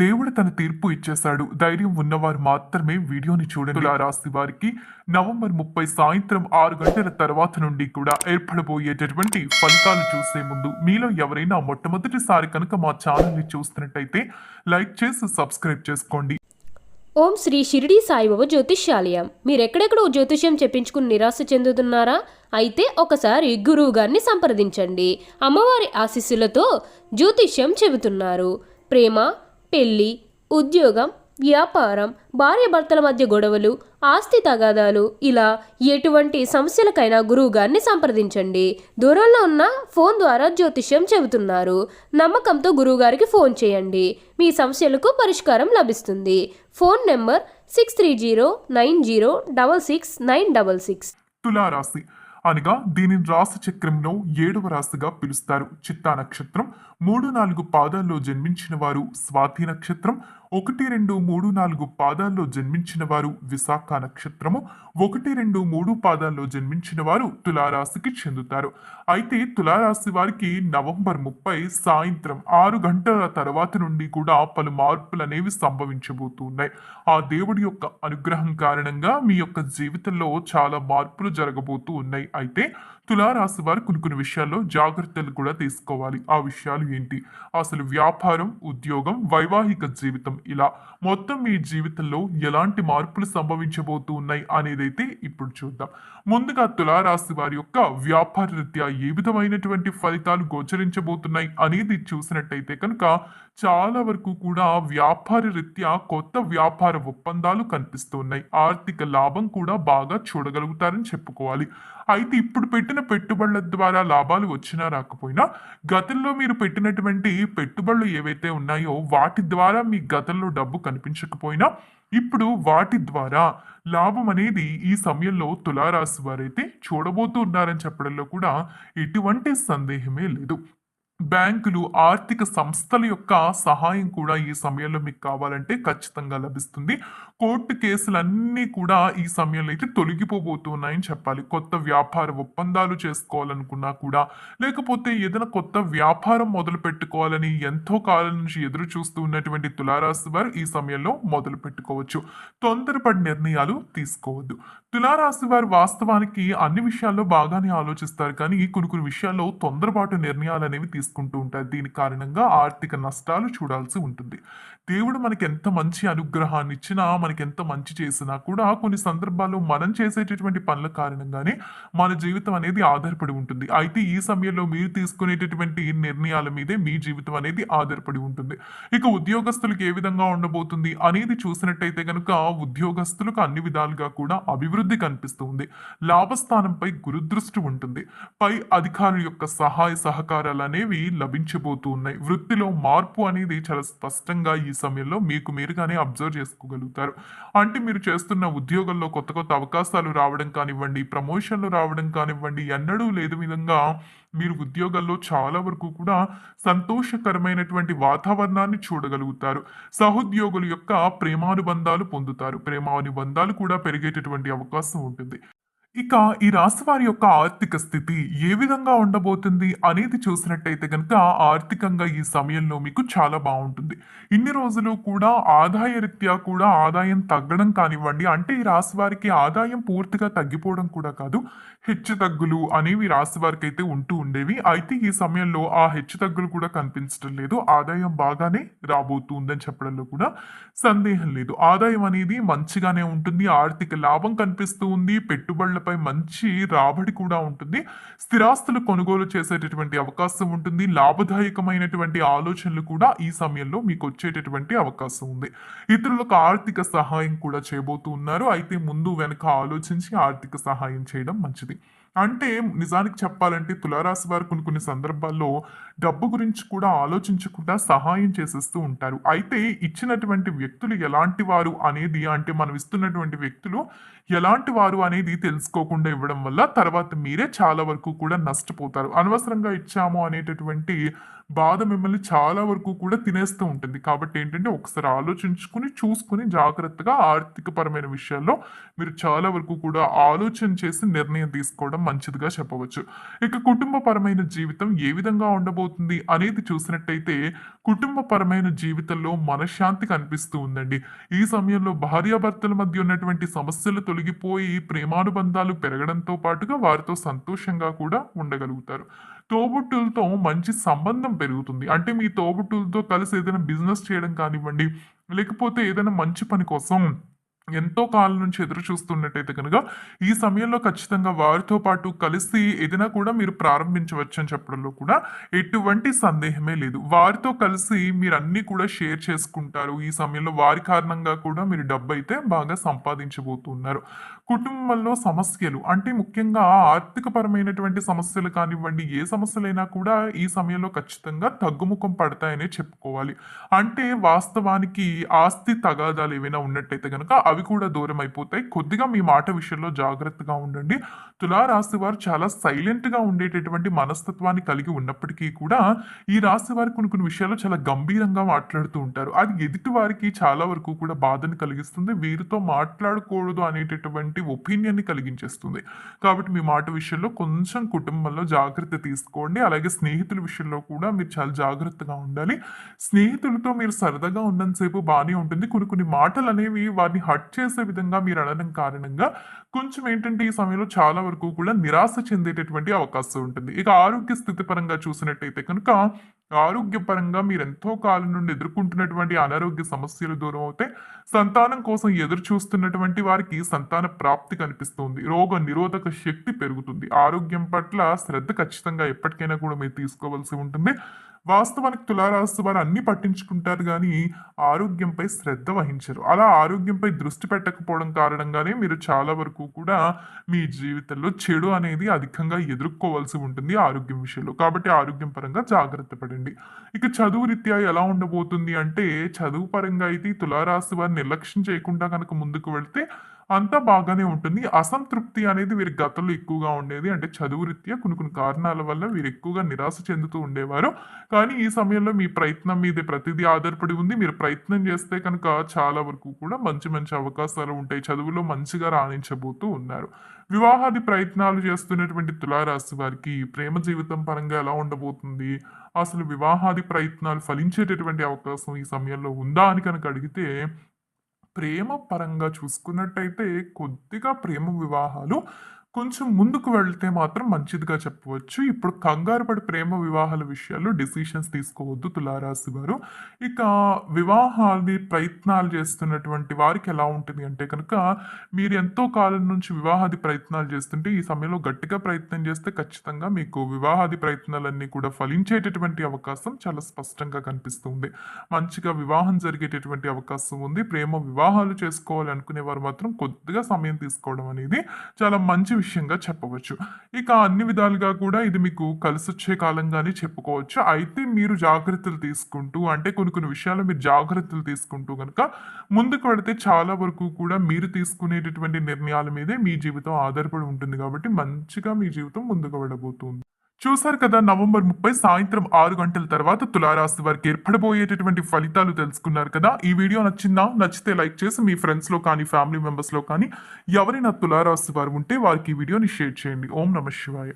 దేవుడు తన తీర్పు ఇచ్చేశాడు. ధైర్యం ఉన్నవారు మాత్రమే వీడియోని చూడండి. తులా రాశి వారికి నవంబర్ ముప్పై సాయంత్రం ఆరు గంటల తర్వాత నుండి కూడా ఏర్పడబోయేటటువంటి ఫలితాలు చూసే ముందు మీలో ఎవరైనా మొట్టమొదటిసారి కనుక మా ఛానల్ని చూస్తున్నట్టయితే లైక్ చేసి సబ్స్క్రైబ్ చేసుకోండి. ఓం శ్రీ షిరిడి సాయిబాబా జ్యోతిష్యాలయం. మీరెక్కడెక్కడో జ్యోతిష్యం చెప్పించుకుని నిరాశ చెందుతున్నారా? అయితే ఒకసారి గురువు గారిని సంప్రదించండి. అమ్మవారి ఆశీస్సులతో జ్యోతిష్యం చెబుతున్నారు. ప్రేమ పెళ్ళి ఉద్యోగం వ్యాపారం భార్యాభర్తల మధ్య గొడవలు ఆస్తి తగాదాలు ఇలా ఎటువంటి సమస్యలకైనా గురువు గారిని సంప్రదించండి. దూరంలో ఉన్న ఫోన్ ద్వారా జ్యోతిష్యం చెబుతున్నారు. నమ్మకంతో గురువుగారికి ఫోన్ చేయండి. మీ సమస్యలకు పరిష్కారం లభిస్తుంది. Phone number six three zero nine zero double six nine double six. తులారాశి. అనగా దీని రాశి చక్రంలో ఏడవ రాశిగా పిలుస్తారు. చిత్తా నక్షత్రం మూడు నాలుగు పాదాల్లో జన్మించిన వారు స్వాతి నక్షత్రం ఒకటి రెండు మూడు నాలుగు పాదాల్లో జన్మించిన వారు విశాఖ నక్షత్రము. ఒకటి రెండు మూడు పాదాల్లో జన్మించిన వారు తులారాశికి చెందుతారు. అయితే తులారాశి వారికి నవంబర్ ముప్పై సాయంత్రం ఆరు గంటల తర్వాత నుండి కూడా పలు మార్పులు అనేవి సంభవించబోతున్నాయి. ఆ దేవుడి యొక్క అనుగ్రహం కారణంగా మీ యొక్క జీవితంలో చాలా మార్పులు జరగబోతూ ఉన్నాయి. అయితే తులారాశి వారు కొన్ని కొన్ని విషయాల్లో జాగ్రత్తలు కూడా తీసుకోవాలి. ఆ విషయాలు ఏంటి? అసలు వ్యాపారం ఉద్యోగం వైవాహిక జీవితం ఇలా మొత్తం మీ జీవితంలో ఎలాంటి మార్పులు సంభవించబోతూ ఉన్నాయి అనేదైతే ఇప్పుడు చూద్దాం. ముందుగా తులారాశి వారి యొక్క వ్యాపార రీత్యా ఏ విధమైనటువంటి ఫలితాలు గోచరించబోతున్నాయి అనేది చూసినట్టయితే కనుక చాలా వరకు కూడా వ్యాపార రీత్యా కొత్త వ్యాపార ఒప్పందాలు కనిపిస్తున్నాయి ఆర్థిక లాభం కూడా బాగా చూడగలుగుతారని చెప్పుకోవాలి. అయితే ఇప్పుడు పెట్టిన పెట్టుబడుల ద్వారా లాభాలు వచ్చినా రాకపోయినా గతంలో మీరు పెట్టినటువంటి పెట్టుబడులు ఏవైతే ఉన్నాయో వాటి ద్వారా మీ గతంలో డబ్బు కనిపించకపోయినా ఇప్పుడు వాటి ద్వారా లాభం అనేది ఈ సమయంలో తులారాశి వారైతే చూడబోతూ ఉన్నారని చెప్పడంలో కూడా ఎటువంటి సందేహమే లేదు. బ్యాంకులు ఆర్థిక సంస్థల యొక్క సహాయం కూడా ఈ సమయంలో మీకు కావాలంటే ఖచ్చితంగా లభిస్తుంది. కోర్టు కేసులన్నీ కూడా ఈ సమయంలో అయితే తొలగిపోబోతున్నాయని చెప్పాలి. కొత్త వ్యాపార ఒప్పందాలు చేసుకోవాలనుకున్నా కూడా లేకపోతే ఏదైనా కొత్త వ్యాపారం మొదలు పెట్టుకోవాలని ఎంతో కాలం నుంచి ఎదురు చూస్తూ ఉన్నటువంటి తులారాశి వారు ఈ సమయంలో మొదలు పెట్టుకోవచ్చు. తొందరపడి నిర్ణయాలు తీసుకోవద్దు. తులారాశి వారు వాస్తవానికి అన్ని విషయాల్లో బాగానే ఆలోచిస్తారు. కానీ కొన్ని కొన్ని విషయాల్లో తొందరపాటు నిర్ణయాలు అనేవి తీసుకుంటూ ఉంటారు. దీని కారణంగా ఆర్థిక నష్టాలు చూడాల్సి ఉంటుంది. దేవుడు మనకి ఎంత మంచి అనుగ్రహాన్ని ఇచ్చినా మనకి ఎంత మంచి చేసినా కూడా కొన్ని సందర్భాల్లో మనం చేసేటటువంటి పనుల కారణంగానే మన జీవితం అనేది ఆధారపడి ఉంటుంది. అయితే ఈ సమయంలో మీరు తీసుకునేటటువంటి నిర్ణయాల మీదే మీ జీవితం అనేది ఆధారపడి ఉంటుంది. ఇక ఉద్యోగస్తులకు ఏ విధంగా ఉండబోతుంది అనేది చూసినట్టయితే కనుక ఉద్యోగస్తులకు అన్ని విధాలుగా కూడా అభివృద్ధి కనిపిస్తుంది. లాభస్థానంపై గురుదృష్టి ఉంటుంది. పై అధికారుల యొక్క సహాయ సహకారాలు అనేవి లభించబోతూ ఉన్నాయి వృత్తిలో మార్పు అనేది చాలా స్పష్టంగా ఈ సమయంలో మీకు మీరుగానే అబ్జర్వ్ చేసుకోగలుగుతారు. అంటే మీరు చేస్తున్న ఉద్యోగంలో కొత్త కొత్త అవకాశాలు రావడం కానివ్వండి ప్రమోషన్లు రావడం కానివ్వండి ఎన్నడూ లేదు విధంగా మీరు ఉద్యోగాల్లో చాలా వరకు కూడా సంతోషకరమైనటువంటి వాతావరణాన్ని చూడగలుగుతారు. సహోద్యోగుల యొక్క ప్రేమానుబంధాలు పొందుతారు. ప్రేమానుబంధాలు కూడా పెరిగేటటువంటి అవకాశం ఉంటుంది. ఇక ఈ రాశి వారి యొక్క ఆర్థిక స్థితి ఏ విధంగా ఉండబోతుంది అనేది చూసినట్టయితే కనుక ఆర్థికంగా ఈ సమయంలో మీకు చాలా బాగుంటుంది. ఇన్ని రోజులు కూడా ఆదాయ రీత్యా కూడా ఆదాయం తగ్గడం కానివ్వండి అంటే ఈ రాశి వారికి ఆదాయం పూర్తిగా తగ్గిపోవడం కూడా కాదు. హెచ్చు తగ్గులు అనేవి రాశి వారికి అయితే ఉంటూ ఉండేవి. అయితే ఈ సమయంలో ఆ హెచ్చు తగ్గులు కూడా కనిపించడం లేదు. ఆదాయం బాగానే రాబోతుందని చెప్పడంలో కూడా సందేహం లేదు. ఆదాయం అనేది మంచిగానే ఉంటుంది. ఆర్థిక లాభం కనిపిస్తూ ఉంది. పెట్టుబడుల పెట్టుబడులపై మంచి రాబడి కూడా ఉంటుంది. స్థిరాస్తులు కొనుగోలు చేసేటటువంటి అవకాశం ఉంటుంది. లాభదాయకమైనటువంటి ఆలోచనలు కూడా ఈ సమయంలో మీకు వచ్చేటటువంటి అవకాశం ఉంది. ఇతరులకు ఆర్థిక సహాయం కూడా చేయబోతూ ఉన్నారు అయితే ముందు వెనక ఆలోచించి ఆర్థిక సహాయం చేయడం మంచిది. అంటే నిజానికి చెప్పాలంటే తులారాశి వారు కొన్ని కొన్ని సందర్భాల్లో డబ్బు గురించి కూడా ఆలోచించకుండా సహాయం చేసేస్తూ ఉంటారు. అయితే ఇచ్చినటువంటి వ్యక్తులు ఎలాంటి వారు అనేది అంటే మనం ఇస్తున్నటువంటి వ్యక్తులు ఎలాంటి వారు అనేది తెలుసుకోకుండా ఇవ్వడం వల్ల తర్వాత మీరే చాలా వరకు కూడా నష్టపోతారు. అనవసరంగా ఇచ్చాము అనేటటువంటి బాధ మిమ్మల్ని చాలా వరకు కూడా తినేస్తూ ఉంటుంది. కాబట్టి ఏంటంటే ఒకసారి ఆలోచించుకుని చూసుకుని జాగ్రత్తగా ఆర్థికపరమైన విషయాల్లో మీరు చాలా వరకు కూడా ఆలోచన చేసి నిర్ణయం తీసుకోవడం మంచిదిగా చెప్పవచ్చు. ఇక కుటుంబపరమైన జీవితం ఏ విధంగా ఉండబోతుంది అనేది చూసినట్టయితే కుటుంబపరమైన జీవితంలో మనశ్శాంతి కనిపిస్తూ ఉందండి. ఈ సమయంలో భార్యాభర్తల మధ్య ఉన్నటువంటి సమస్యలు తొలగిపోయి ప్రేమానుబంధాలు పెరగడంతో పాటుగా వారితో సంతోషంగా కూడా ఉండగలుగుతారు. తోబుట్టులతో మంచి సంబంధం పెరుగుతుంది. అంటే మీ తోబుట్టులతో కలిసి ఏదైనా బిజినెస్ చేయడం కానివ్వండి లేకపోతే ఏదైనా మంచి పని కోసం ఎంతో కాలం నుంచి ఎదురు చూస్తున్నట్టయితే కనుక ఈ సమయంలో ఖచ్చితంగా వారితో పాటు కలిసి ఏదైనా కూడా మీరు ప్రారంభించవచ్చు అని చెప్పడంలో కూడా ఎటువంటి సందేహమే లేదు. వారితో కలిసి మీరు అన్ని కూడా షేర్ చేసుకుంటారు. ఈ సమయంలో వారి కారణంగా కూడా మీరు డబ్బు అయితే బాగా సంపాదించబోతున్నారు. కుటుంబంలో సమస్యలు అంటే ముఖ్యంగా ఆర్థిక పరమైనటువంటి సమస్యలు కానివ్వండి ఏ సమస్యలైనా కూడా ఈ సమయంలో ఖచ్చితంగా తగ్గుముఖం పడతాయనే చెప్పుకోవాలి. అంటే వాస్తవానికి ఆస్తి తగాదాలు ఏవైనా ఉన్నట్టయితే కనుక అవి కూడా దూరం అయిపోతాయి. కొద్దిగా మీ మాట విషయంలో జాగ్రత్తగా ఉండండి. తులారాశి వారు చాలా సైలెంట్గా ఉండేటటువంటి మనస్తత్వాన్ని కలిగి ఉన్నప్పటికీ కూడా ఈ రాశి వారు కొన్ని కొన్ని విషయాల్లో చాలా గంభీరంగా మాట్లాడుతూ ఉంటారు. అది ఎదుటి వారికి చాలా వరకు కూడా బాధను కలిగిస్తుంది. వీరితో మాట్లాడకూడదు అనేటటువంటి ఒపీనియన్ని కలిగించేస్తుంది. కాబట్టి మీ మాట విషయంలో కొంచెం కుటుంబంలో జాగ్రత్త తీసుకోండి. అలాగే స్నేహితుల విషయంలో కూడా మీరు చాలా జాగ్రత్తగా ఉండాలి. స్నేహితులతో మీరు సరదాగా ఉన్నంతసేపు బాగానే ఉంటుంది. కొన్ని కొన్ని మాటలు అనేవి వారిని కట్ చేసే విధంగా మీరు అడగడం కారణంగా కొంచెం ఏంటంటే ఈ సమయంలో చాలా వరకు కూడా నిరాశ చెందేటటువంటి అవకాశం ఉంటుంది. ఇక ఆరోగ్య స్థితి పరంగా చూసినట్టయితే కనుక ఆరోగ్యపరంగా మీరు ఎంతో కాలం నుండి ఎదుర్కొంటున్నటువంటి అనారోగ్య సమస్యలు దూరం అవుతే సంతానం కోసం ఎదురు చూస్తున్నటువంటి వారికి సంతాన ప్రాప్తి కనిపిస్తుంది. రోగ నిరోధక శక్తి పెరుగుతుంది. ఆరోగ్యం పట్ల శ్రద్ధ ఖచ్చితంగా ఎప్పటికైనా కూడా మీరు తీసుకోవాల్సి ఉంటుంది. వాస్తవానికి తులారాశి వారు అన్ని పట్టించుకుంటారు కానీ ఆరోగ్యంపై శ్రద్ధ వహించరు. అలా ఆరోగ్యంపై దృష్టి పెట్టకపోవడం కారణంగానే మీరు చాలా వరకు కూడా మీ జీవితంలో చెడు అనేది అధికంగా ఎదుర్కోవాల్సి ఉంటుంది ఆరోగ్యం విషయంలో. కాబట్టి ఆరోగ్యం పరంగా జాగ్రత్త పడండి. ఇక చదువు రీత్యా ఎలా ఉండబోతుంది అంటే చదువు పరంగా అయితే తులారాస్తు తులారాశి వారు నిర్లక్ష్యం చేయకుండా కనుక ముందుకు వెళ్తే అంతా బాగానే ఉంటుంది. అసంతృప్తి అనేది వీరి గతంలో ఎక్కువగా ఉండేది. అంటే చదువు రీత్యా కొన్ని కొన్ని కారణాల వల్ల వీరు ఎక్కువగా నిరాశ చెందుతూ ఉండేవారు. కానీ ఈ సమయంలో మీ ప్రయత్నం మీద ప్రతిదీ ఆధారపడి ఉంది. మీరు ప్రయత్నం చేస్తే కనుక చాలా వరకు కూడా మంచి మంచి అవకాశాలు ఉంటాయి. చదువులో మంచిగా రాణించబోతూ ఉన్నారు. వివాహాది ప్రయత్నాలు చేస్తున్నటువంటి తులారాశి వారికి ప్రేమ జీవితం పరంగా ఎలా ఉండబోతుంది? అసలు వివాహాది ప్రయత్నాలు ఫలించేటటువంటి అవకాశం ఈ సమయంలో ఉందా అని కనుక అడిగితే ప్రేమ పరంగా చూసుకున్నట్టయితే కొద్దిగా ప్రేమ వివాహాలు కొంచెం ముందుకు వెళ్తే మాత్రం మంచిదిగా చెప్పవచ్చు. ఇప్పుడు కంగారు పడి ప్రేమ వివాహాల విషయాల్లో డిసిషన్స్ తీసుకోవద్దు తులారాశి వారు. ఇక వివాహాది ప్రయత్నాలు చేస్తున్నటువంటి వారికి ఎలా ఉంటుంది అంటే కనుక మీరు ఎంతో కాలం నుంచి వివాహాది ప్రయత్నాలు చేస్తుంటే ఈ సమయంలో గట్టిగా ప్రయత్నం చేస్తే ఖచ్చితంగా మీకు వివాహాది ప్రయత్నాలన్నీ కూడా ఫలించేటటువంటి అవకాశం చాలా స్పష్టంగా కనిపిస్తుంది. మంచిగా వివాహం జరిగేటటువంటి అవకాశం ఉంది. ప్రేమ వివాహాలు చేసుకోవాలనుకునే వారు మాత్రం కొద్దిగా సమయం తీసుకోవడం అనేది చాలా మంచి విషయంగా చెప్పవచ్చు. ఇక అన్ని విధాలుగా కూడా ఇది మీకు కలిసొచ్చే కాలంగానే చెప్పుకోవచ్చు. అయితే మీరు జాగ్రత్తలు తీసుకుంటూ అంటే కొన్ని కొన్ని విషయాలు మీరు జాగ్రత్తలు తీసుకుంటూ కనుక ముందుకు పడితే చాలా వరకు కూడా మీరు తీసుకునేటటువంటి నిర్ణయాల మీదే మీ జీవితం ఆధారపడి ఉంటుంది కాబట్టి మంచిగా మీ జీవితం ముందుకు వెళ్ళబోతుంది. చూశారు కదా నవంబర్ ముప్పై సాయంత్రం ఆరు గంటల తర్వాత తులారాశి వారికి ఏర్పడబోయేటటువంటి ఫలితాలు తెలుసుకున్నారు కదా. ఈ వీడియో నచ్చిందా? నచ్చితే లైక్ చేసి మీ ఫ్రెండ్స్లో కానీ ఫ్యామిలీ మెంబర్స్లో కానీ ఎవరైనా తులారాశి వారు ఉంటే వారికి ఈ వీడియోని షేర్ చేయండి. ఓం నమ శివాయ.